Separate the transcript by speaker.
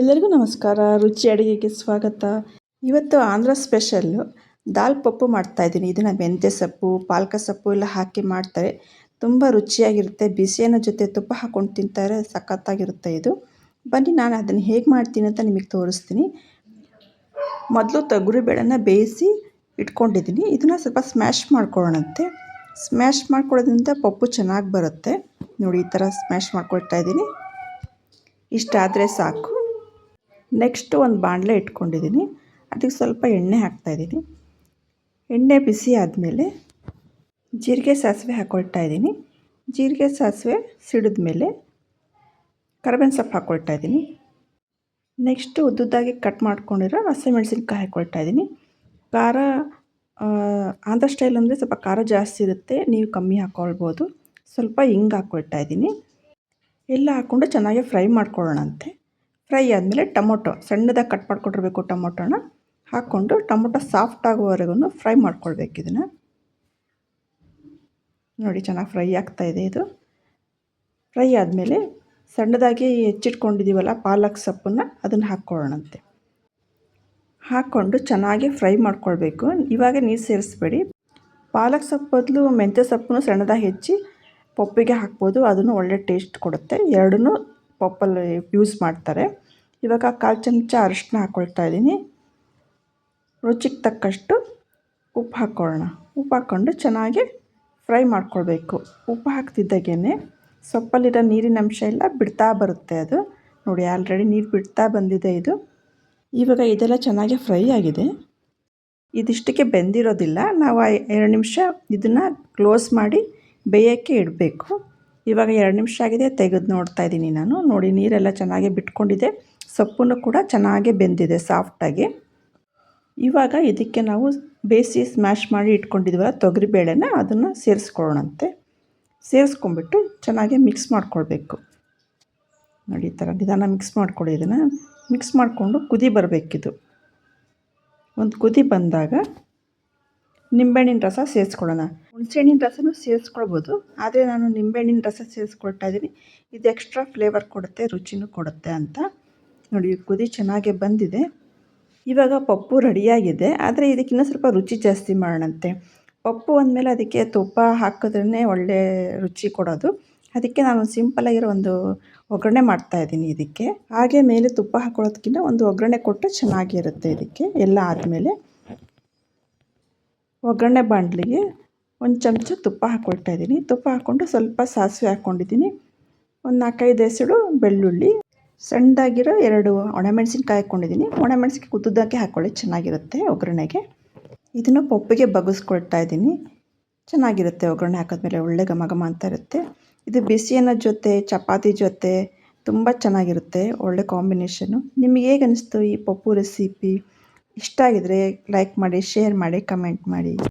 Speaker 1: ಎಲ್ಲರಿಗೂ ನಮಸ್ಕಾರ. ರುಚಿ ಅಡುಗೆಗೆ ಸ್ವಾಗತ. ಇವತ್ತು ಆಂಧ್ರ ಸ್ಪೆಷಲ್ಲು ದಾಲ್ ಪಪ್ಪು ಮಾಡ್ತಾಯಿದ್ದೀನಿ ಇದನ್ನು ಮೆಂತ್ಯ ಸೊಪ್ಪು, ಪಾಲಕ ಸೊಪ್ಪು ಎಲ್ಲ ಹಾಕಿ ಮಾಡ್ತಾರೆ. ತುಂಬ ರುಚಿಯಾಗಿರುತ್ತೆ. ಬಿಸಿಯನ್ನ ಜೊತೆ ತುಪ್ಪ ಹಾಕ್ಕೊಂಡು ತಿಂತಾರೆ. ಸಖತ್ತಾಗಿರುತ್ತೆ ಇದು. ಬನ್ನಿ, ನಾನು ಅದನ್ನು ಹೇಗೆ ಮಾಡ್ತೀನಿ ಅಂತ ನಿಮಗೆ ತೋರಿಸ್ತೀನಿ. ಮೊದಲು ತೊಗರಿ ಬೇಳೆನ ಬೇಯಿಸಿ ಇಟ್ಕೊಂಡಿದ್ದೀನಿ. ಇದನ್ನು ಸ್ವಲ್ಪ ಸ್ಮ್ಯಾಶ್ ಮಾಡ್ಕೊಳ್ಳೋಣಂತೆ. ಸ್ಮ್ಯಾಶ್ ಮಾಡ್ಕೊಳ್ಳೋದ್ರಿಂದ ಪಪ್ಪು ಚೆನ್ನಾಗಿ ಬರುತ್ತೆ. ನೋಡಿ, ಈ ಥರ ಸ್ಮ್ಯಾಶ್ ಮಾಡ್ಕೊಳ್ತಾ ಇದ್ದೀನಿ. ಇಷ್ಟಾದರೆ ಸಾಕು. ನೆಕ್ಸ್ಟು ಒಂದು ಬಾಣಲೆ ಇಟ್ಕೊಂಡಿದ್ದೀನಿ. ಅದಕ್ಕೆ ಸ್ವಲ್ಪ ಎಣ್ಣೆ ಹಾಕ್ತಾಯಿದ್ದೀನಿ ಎಣ್ಣೆ ಬಿಸಿ ಆದಮೇಲೆ ಜೀರಿಗೆ ಸಾಸಿವೆ ಹಾಕ್ಕೊಳ್ತಾ ಇದ್ದೀನಿ. ಜೀರಿಗೆ ಸಾಸಿವೆ ಸಿಡಿದ ಮೇಲೆ ಕರಿಬೇವಿನ ಸೊಪ್ಪು ಹಾಕ್ಕೊಳ್ತಾ ಇದ್ದೀನಿ. ನೆಕ್ಸ್ಟು ಉದ್ದುದ್ದಾಗಿ ಕಟ್ ಮಾಡ್ಕೊಂಡಿರೋ ಹಸಿಮೆಣಸಿನ್ಕಾಯಿ ಹಾಕ್ಕೊಳ್ತಾ ಇದ್ದೀನಿ. ಖಾರ ಆಂಧ್ರ ಸ್ಟೈಲ್ ಅಂದರೆ ಸ್ವಲ್ಪ ಖಾರ ಜಾಸ್ತಿ ಇರುತ್ತೆ. ನೀವು ಕಮ್ಮಿ ಹಾಕ್ಕೊಳ್ಬೋದು ಸ್ವಲ್ಪ ಹಿಂಗೆ ಹಾಕ್ಕೊಳ್ತಾ ಇದ್ದೀನಿ. ಎಲ್ಲ ಹಾಕ್ಕೊಂಡು ಚೆನ್ನಾಗಿ ಫ್ರೈ ಮಾಡ್ಕೊಳ್ಳೋಣಂತೆ. ಫ್ರೈ ಆದಮೇಲೆ ಟೊಮೊಟೊ, ಸಣ್ಣದಾಗಿ ಕಟ್ ಮಾಡ್ಕೊಂಡಿರಬೇಕು ಟೊಮೊಟೊನ, ಹಾಕ್ಕೊಂಡು ಟೊಮೊಟೊ ಸಾಫ್ಟ್ ಆಗುವವರೆಗೂ ಫ್ರೈ ಮಾಡ್ಕೊಳ್ಬೇಕು ಇದನ್ನು. ನೋಡಿ ಚೆನ್ನಾಗಿ ಫ್ರೈ ಆಗ್ತಾಯಿದೆ ಇದು ಫ್ರೈ ಆದಮೇಲೆ ಸಣ್ಣದಾಗಿ ಹೆಚ್ಚಿಟ್ಕೊಂಡಿದ್ದೀವಲ್ಲ ಪಾಲಕ್ ಸೊಪ್ಪನ್ನು ಅದನ್ನು ಹಾಕ್ಕೊಳ್ಳೋಣಂತೆ. ಹಾಕ್ಕೊಂಡು ಚೆನ್ನಾಗಿ ಫ್ರೈ ಮಾಡ್ಕೊಳ್ಬೇಕು. ಇವಾಗ ನೀರು ಸೇರಿಸ್ಬೇಡಿ. ಪಾಲಕ್ ಸೊಪ್ಪು ಬದಲು ಮೆಂತ್ಯ ಸೊಪ್ಪನ್ನು ಸಣ್ಣದಾಗಿ ಹೆಚ್ಚಿ ಪಪ್ಪಿಗೆ ಹಾಕ್ಬೋದು. ಅದನ್ನು ಒಳ್ಳೆ ಟೇಸ್ಟ್ ಕೊಡುತ್ತೆ. ಎರಡನ್ನೂ ಪಪ್ಪಲ್ಲಿ ಯೂಸ್ ಮಾಡ್ತಾರೆ. ಇವಾಗ ಕಾಲು ಚಮಚ ಅರಿಶಿನ ಹಾಕ್ಕೊಳ್ತಾ ಇದ್ದೀನಿ. ರುಚಿಗೆ ತಕ್ಕಷ್ಟು ಉಪ್ಪು ಹಾಕ್ಕೊಳ್ಳೋಣ ಉಪ್ಪು ಹಾಕ್ಕೊಂಡು ಚೆನ್ನಾಗಿ ಫ್ರೈ ಮಾಡ್ಕೊಳ್ಬೇಕು. ಉಪ್ಪು ಹಾಕ್ತಿದ್ದಾಗೇ ಸೊಪ್ಪಲ್ಲಿರೋ ನೀರಿನ ಅಂಶ ಎಲ್ಲ ಬಿಡ್ತಾ ಬರುತ್ತೆ ಅದು. ನೋಡಿ, ಆಲ್ರೆಡಿ ನೀರು ಬಿಡ್ತಾ ಬಂದಿದೆ ಇದು. ಇವಾಗ ಇದೆಲ್ಲ ಚೆನ್ನಾಗಿ ಫ್ರೈ ಆಗಿದೆ. ಇದಿಷ್ಟಕ್ಕೆ ಬೆಂದಿರೋದಿಲ್ಲ. ನಾವು ಎರಡು ನಿಮಿಷ ಇದನ್ನು ಕ್ಲೋಸ್ ಮಾಡಿ ಬೇಯೋಕ್ಕೆ ಇಡಬೇಕು. ಇವಾಗ ಎರಡು ನಿಮಿಷ ಆಗಿದೆ, ತೆಗೆದು ನೋಡ್ತಾ ಇದ್ದೀನಿ ನಾನು. ನೋಡಿ, ನೀರೆಲ್ಲ ಚೆನ್ನಾಗಿ ಬಿಟ್ಕೊಂಡಿದೆ. ಸೊಪ್ಪನ್ನು ಕೂಡ ಚೆನ್ನಾಗಿ ಬೆಂದಿದೆ ಸಾಫ್ಟಾಗಿ ಇವಾಗ ಇದಕ್ಕೆ ನಾವು ಬೇಯಿಸಿ ಸ್ಮ್ಯಾಶ್ ಮಾಡಿ ಇಟ್ಕೊಂಡಿದ್ವಲ್ಲ, ತೊಗರಿಬೇಳೆನ ಅದನ್ನು ಸೇರಿಸ್ಕೊಳ್ಳೋಣಂತೆ. ಸೇರಿಸ್ಕೊಂಬಿಟ್ಟು ಚೆನ್ನಾಗಿ ಮಿಕ್ಸ್ ಮಾಡ್ಕೊಳ್ಬೇಕು. ನೋಡಿ, ಈ ಥರ ನಿಧಾನ ಮಿಕ್ಸ್ ಮಾಡ್ಕೊಳ್ಳಿ ಇದನ್ನು. ಮಿಕ್ಸ್ ಮಾಡಿಕೊಂಡು ಕುದಿ ಬರಬೇಕಿದು. ಒಂದು ಕುದಿ ಬಂದಾಗ ನಿಂಬೆಹಣ್ಣಿನ ರಸ ಸೇರಿಸ್ಕೊಳ್ಳೋಣ. ಹುಣಸೆಹಣ್ಣಿನ ರಸನೂ ಸೇರಿಸ್ಕೊಳ್ಬೋದು. ಆದರೆ ನಾನು ನಿಂಬೆಹಣ್ಣಿನ ರಸ ಸೇರಿಸ್ಕೊಳ್ತಾ ಇದ್ದೀನಿ. ಇದು ಎಕ್ಸ್ಟ್ರಾ ಫ್ಲೇವರ್ ಕೊಡುತ್ತೆ, ರುಚಿನೂ ಕೊಡುತ್ತೆ ಅಂತ. ನೋಡಿ, ಕುದಿ ಚೆನ್ನಾಗಿ ಬಂದಿದೆ. ಇವಾಗ ಪಪ್ಪು ರೆಡಿಯಾಗಿದೆ. ಆದರೆ ಇದಕ್ಕಿನ್ನೂ ಸ್ವಲ್ಪ ರುಚಿ ಜಾಸ್ತಿ ಮಾಡೋಣಂತೆ. ಪಪ್ಪು ಅಂದಮೇಲೆ ಅದಕ್ಕೆ ತುಪ್ಪ ಹಾಕಿದ್ರೇ ಒಳ್ಳೆ ರುಚಿ ಕೊಡೋದು. ಅದಕ್ಕೆ ನಾನು ಸಿಂಪಲಾಗಿರೋ ಒಂದು ಒಗ್ಗರಣೆ ಮಾಡ್ತಾಯಿದ್ದೀನಿ ಇದಕ್ಕೆ. ಹಾಗೆ ಮೇಲೆ ತುಪ್ಪ ಹಾಕೊಳ್ಳೋದಕ್ಕಿಂತ ಒಂದು ಒಗ್ಗರಣೆ ಕೊಟ್ಟರೆ ಚೆನ್ನಾಗಿರುತ್ತೆ ಇದಕ್ಕೆ. ಎಲ್ಲ ಆದಮೇಲೆ ಒಗ್ಗರಣೆ ಬಾಂಡ್ಲಿಗೆ ಒಂದು ಚಮಚ ತುಪ್ಪ ಹಾಕ್ಕೊಳ್ತಾ ಇದ್ದೀನಿ. ತುಪ್ಪ ಹಾಕ್ಕೊಂಡು ಸ್ವಲ್ಪ ಸಾಸಿವೆ ಹಾಕ್ಕೊಂಡಿದ್ದೀನಿ. ಒಂದು ನಾಲ್ಕೈದು ಹೆಸಳು ಬೆಳ್ಳುಳ್ಳಿ. ಸಣ್ಣದಾಗಿರೋ ಎರಡು ಒಣಮೆಣಸಿನ್ಕಾಯಿ ಹಾಕ್ಕೊಂಡಿದ್ದೀನಿ. ಒಣಮೆಣಸಿನ್ಕಾಯಿ ಉದ್ದುದಾಗೆ ಹಾಕ್ಕೊಳ್ಳಿ, ಚೆನ್ನಾಗಿರುತ್ತೆ ಒಗ್ಗರಣೆಗೆ. ಇದನ್ನು ಪಪ್ಪಿಗೆ ಬಗ್ಗಿಸ್ಕೊಳ್ತಾ ಇದ್ದೀನಿ. ಚೆನ್ನಾಗಿರುತ್ತೆ ಒಗ್ಗರಣೆ ಹಾಕಿದ್ಮೇಲೆ, ಒಳ್ಳೆ ಘಮ ಘಮ ಅಂತ ಇರುತ್ತೆ. ಇದು ಬಿಸಿಯನ್ನ ಜೊತೆ, ಚಪಾತಿ ಜೊತೆ, ತುಂಬ ಚೆನ್ನಾಗಿರುತ್ತೆ, ಒಳ್ಳೆ ಕಾಂಬಿನೇಷನು. ನಿಮಗೆ ಹೇಗೆ ಅನಿಸ್ತು ಈ ಪಪ್ಪು ರೆಸಿಪಿ? ಇಷ್ಟ ಆಗಿದ್ರೆ ಲೈಕ್ ಮಾಡಿ ಶೇರ್ ಮಾಡಿ ಕಮೆಂಟ್ ಮಾಡಿ.